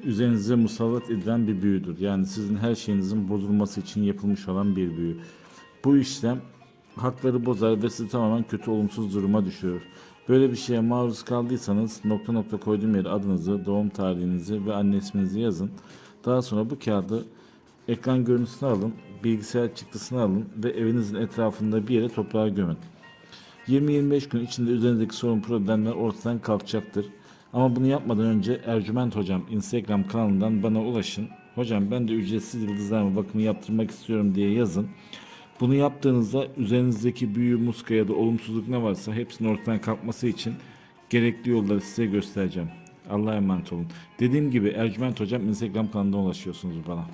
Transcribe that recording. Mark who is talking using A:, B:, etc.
A: üzerinize musallat edilen bir büyüdür. Yani sizin her şeyinizin bozulması için yapılmış olan bir büyü. Bu işlem hakları bozar ve sizi tamamen kötü olumsuz duruma düşürür. Böyle bir şeye maruz kaldıysanız nokta nokta koyduğum yere adınızı, doğum tarihinizi ve anne isminizi yazın. Daha sonra bu kağıdı ekran görüntüsünü alın, bilgisayar çıktısını alın ve evinizin etrafında bir yere toprağa gömün. 20-25 gün içinde üzerinizdeki sorun problemler ortadan kalkacaktır. Ama bunu yapmadan önce Ercüment Hocam Instagram kanalından bana ulaşın. Hocam ben de ücretsiz yıldızlarma bakımı yaptırmak istiyorum diye yazın. Bunu yaptığınızda üzerinizdeki büyü, muska ya da olumsuzluk ne varsa hepsinin ortadan kalkması için gerekli yolları size göstereceğim. Allah'a emanet olun. Dediğim gibi Ercüment Hocam Instagram kanalından ulaşıyorsunuz bana.